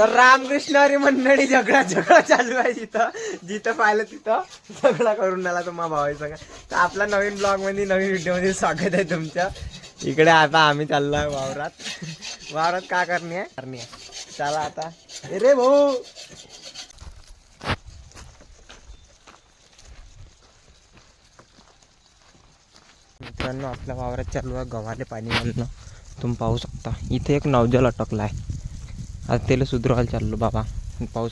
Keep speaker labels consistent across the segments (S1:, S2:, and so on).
S1: तर रामकृष्ण हरी मंडळी झगडा झगडा चालू आहे जिथं. जिथं पाहिलं तिथं झगडा करून आला तो मा भावाई सगळं तर आपला नवीन ब्लॉगमध्ये नवीन व्हिडिओमध्ये स्वागत आहे तुमचं. इकडे आता आम्ही चाललो आहे वावरात. वावरात का करणे आहे? करणे आहे. चला आता. अरे भाऊ! मित्रांनो आपल्या वावरात चालू आहे गव्हाले पाणी घालणं. तुम्ही पाहू शकता. इथे एक नवजल अटकला आहे. आता त्याला सुधरवायला चाललो बाबा. पाहू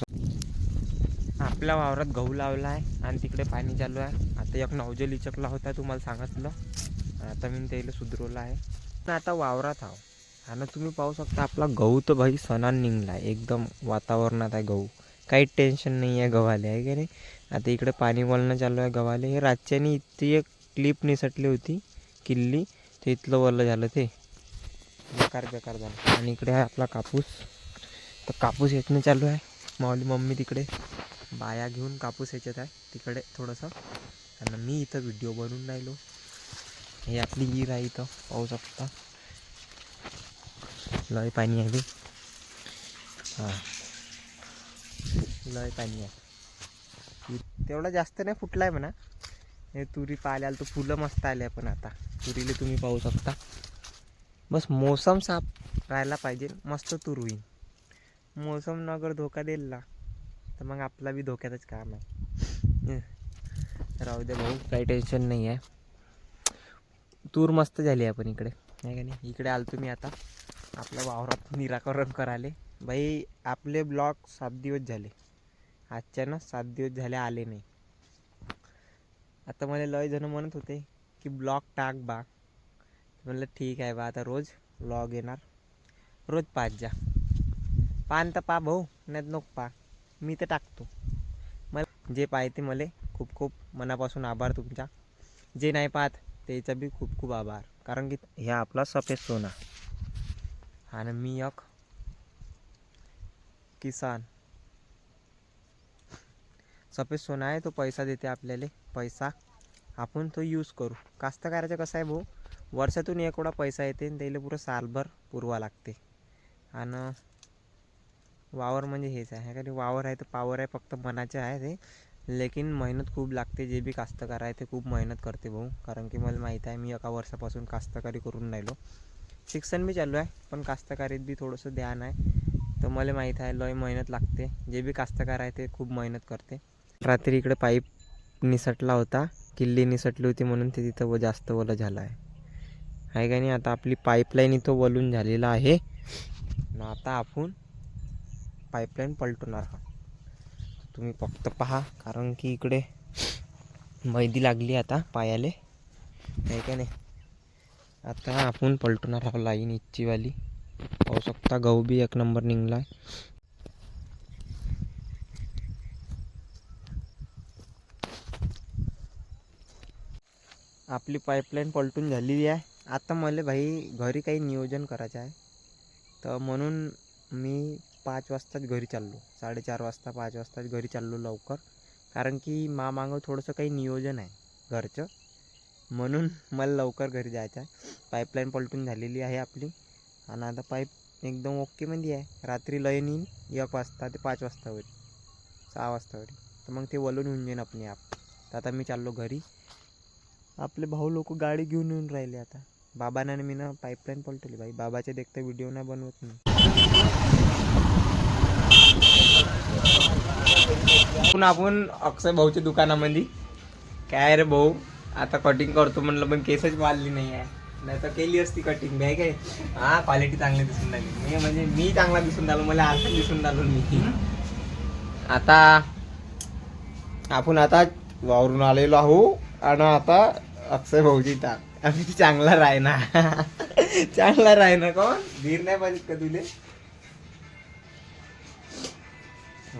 S1: आपल्या वावरात गहू लावला आहे आणि तिकडे पाणी चालू आहे. आता एक नवजल इचकला होता तुम्हाला सांगितलं. आता मी त्याला सुधरवलं आहे. पण आता वावरात आहो. आणि तुम्ही पाहू शकता आपला गहू तर भाई सणान निघला आहे. एकदम वातावरणात आहे गहू. काही टेन्शन नाही आहे गव्हाले आहे की नाही? आता इकडे पाणी वळणं चालू आहे गव्हाले. हे रातच्यानी इतकी एक क्लिप निसटली होती किल्ली. ते इथलं वळलं झालं ते. बेकार बेकार झालं. आणि इकडे आहे आपला कापूस. तर कापूस येतणं चालू आहे. माऊली मम्मी तिकडे बाया घेऊन कापूस याच्यात आहे. तिकडे थोडंसं. आणि मी इथं व्हिडिओ बनवून राहिलो. हे आपली ईर आहे इथं पाहू शकता लय पाणी आहे बी. हां. लय पाणी आहे. तेवढा जास्त नाही फुटला आहे म्हणा. हे तुरी पाहिल्याल तर फुलं मस्त आले पण आता. तुरीले तुम्ही पाहू शकता. बस मोसम साफ राहायला पाहिजे. मस्त तूर होईल. मोसम अगर धोका दिला तर मग आपला बी धोक्यातच काम आहे. राहू दे भाऊ काही टेन्शन नाही आहे तूर मस्त झाली आहे इकडे. नाही का नाही? इकडे आलो तुम्ही आता. आपल्या वावरात निराकरण कराले बाई आपले ब्लॉक सात दिवस झाले. आजच्यानं सात दिवस झाले आले नाही. आता मला लय जण म्हणत होते की ब्लॉग टाक बा. म्हणलं ठीक आहे बा आता रोज ब्लॉग येणार. रोज पाच जा. पान तर पा भाऊ नाही नको पा. मी तर टाकतो. मला जे पाहते मला. खूप खूप मनापासून आभार तुमचा. जे नाही पाहत त्याचा बी खूप खूप आभार. कारण की ह्या आपला सफेद सोना. आणि मी एक किसान. सफेद सोना आहे तो पैसा देते आपल्याला. पैसा आपण तो यूज करू. कास्तकाराचं कसं आहे भाऊ वर्षातून एक वेळा पैसा येते आणि त्याला पुरं सालभर पुरवा लागते. आणि वावर म्हणजे हेच आहे. कारण वावर आहे तर पावर आहे फक्त मनाचे आहे ते. लेकिन मेहनत खूप लागते जे बी कास्तकार आहे ते खूप मेहनत करते भाऊ. कारण की मला माहीत आहे मी एका वर्षापासून कास्तकारी करून राहिलो. शिक्षण बी चालू आहे पण कास्तकारीत बी थोडंसं ध्यान आहे. तर मला माहीत आहे लय मेहनत लागते. जे बी कास्तकार आहे ते खूप मेहनत करते. रात्री इकडे पाईप निसटला होता किल्ली निसटली होती म्हणून ते तिथं व जास्त ओलं झालं आहे. आहे का नाही आता आपली पाईपलाईन इथं वलून झालेला आहे. आता आपण पाईपलाईन पलटवणार आहोत. तुम्ही फक्त पहा कारण की इकडे मैदी लागली आता पायाले. नाही का नाही? आता आपण पलटवणार आहोत लाईन इच्छीवाली पाहू शकता गहू बी एक नंबर निघला आहे आपली पाईपलाईन पलटून झालेली आहे. आता मला भाई घरी काही नियोजन करायचं आहे. तर म्हणून मी पाच वाजताच घरी चाललो. साडेचार वाजता पाच वाजताच घरी चाललो लवकर. कारण की मा मागं थोडंसं काही नियोजन आहे घरचं. म्हणून मला लवकर घरी जायचं आहे पाईपलाईन पलटून झालेली आहे आपली. आणि आता पाईप एकदम ओकेमध्ये आहे. रात्री लयन येईन एक वाजता ते पाच वाजता होईल. सहा वाजता होईल. तर मग ते वलून होऊन जाईन आपण आप. तर आता मी चाललो घरी. आपले भाऊ लोक गाडी घेऊन येऊन राहिले आता. बाबांना मी ना पाईपलाईन पलटवली भाई बाबाचे देखते व्हिडिओ नाही बनवत मी आपण आपण अक्षय भाऊच्या दुकानामध्ये. काय रे भाऊ आता कटिंग करतो म्हणलं पण केसच वाढली नाही आहे. नाही तर केली असती कटिंग आहे. काय हा क्वालिटी चांगली दिसून राहिली. मी म्हणजे मी चांगला दिसून राहिलो मला आता दिसून राहिलो मी. आता आपण आता वावरून आलेलो आहो आणि आता अक्षय भाऊजी टाक आम्ही चांगला राह ना चांगला राह ना कोण? धीर नाही पाहिजे का तुले?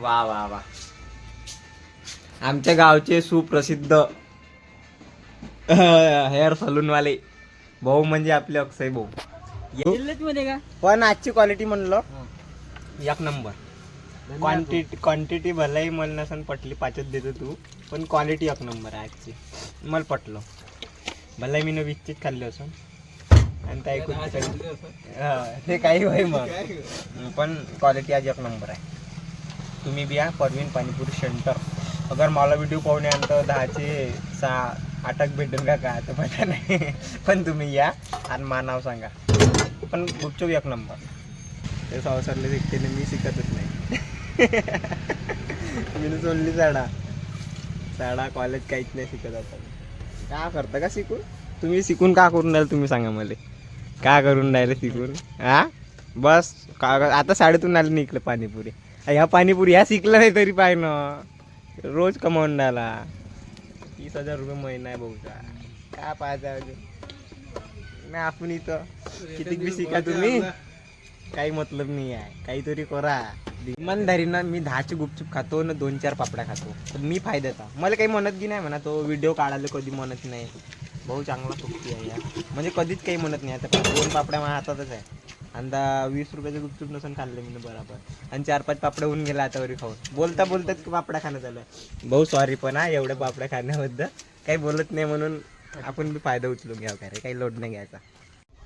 S1: वा वा वा. आमच्या गावचे सुप्रसिद्ध हेअर सलूनवाले भाऊ म्हणजे आपले अक्षय भाऊ.
S2: मध्ये का?
S1: पण आजची क्वालिटी म्हणलं. एक नंबर. क्वांटिटी क्वांटिटी भलाही मला नसन पटली पाचच देतो तू. पण क्वालिटी एक नंबर आहे आजची. मला पटलं. भलाही मी वीसचीच खाल्ली असून. आणि ते ऐकून ते काही- हा, ते काही होय मग. पण क्वालिटी आज एक नंबर आहे. तुम्ही बी या परवीन पाणीपुरी सेंटर अगर मला व्हिडिओ पाहुण्यानंतर दहाचे सहा आटक भेटेल का काय? तर माहिती नाही. पण तुम्ही या आणि मा नाव सांगा. पण गुपचूप एक नंबर ते संसारले व्यक्तीने मी शिकतच नाही. मी सोडली साडा. साडा कॉलेज काहीच नाही शिकत आता. का करता का शिकून? तुम्ही शिकून का करून राहिले तुम्ही सांगा मला. का करून राहिले शिकून? हा बस का आता शाळेतून आले नाही इकडे पाणीपुरी. ह्या पाणीपुरी ह्या शिकलं नाही तरी पाहिजे ना. रोज कमावून राहिला तीस हजार रुपये महिना आहे भाऊ का काय पाहायचा अजून? नाही आपण इथं. किती बी शिका तुम्ही. काही मतलब नाही आहे. काहीतरी करा. इमानदारीनं मी दहाचे गुपचूप खातो ना दोन चार पापड्या खातो. तर मी फायद्याचा मला काही म्हणत की नाही म्हणा तो व्हिडिओ काढायला कधी म्हणत नाही. भाऊ चांगला सोबती आहे या म्हणजे कधीच काही म्हणत नाही. आता दोन पापड्या माझ्या हातातच आहे. अंदा वीस रुपयाचं गुपचूप नसून खाल्लं मी बरोबर. आणि चार पाच पापडं होऊन गेला आतावरी खाऊन. बोलता बोलताच की पापडा खाणं झालं. भाऊ सॉरी पण हा एवढं पापडा खाण्याबद्दल काही बोलत नाही म्हणून आपण बी फायदा उचलून घ्यावं काय रे काही लोड नाही घ्यायचा.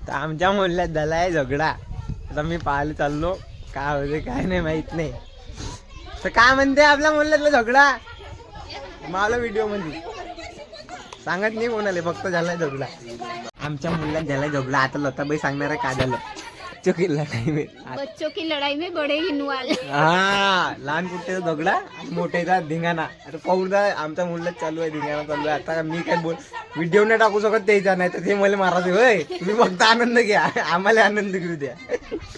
S1: तर आमच्या मोहल्ल्यात झाला आहे झगडा. आता मी पाहायला चाललो काय होते काय नाही माहीत नाही. तर काय म्हणते आपल्या मोहल्ल्यातला झगडा? मला व्हिडिओ म्हणजे सांगत नाही कोणाला फक्त झालाय झगडा. आमच्या मुलात झालाय झगडा. आता लताबाई सांगणार आहे काय झालं? चुकीला टाइम
S3: बच्चों की लड़ाई में बड़े ही इन्वॉल्व
S1: हा लहान कुठेचा झगडा मोठेचा धिंगाणा. आता पाहून आमच्या मुलात चालू आहे धिंगाणा चालू आहे. आता मी काय बोल व्हिडिओ नाही टाकू शकत त्याचा नाही तर ते मला मारायचे. होय तुम्ही फक्त आनंद घ्या आम्हाला आनंद घेऊ द्या.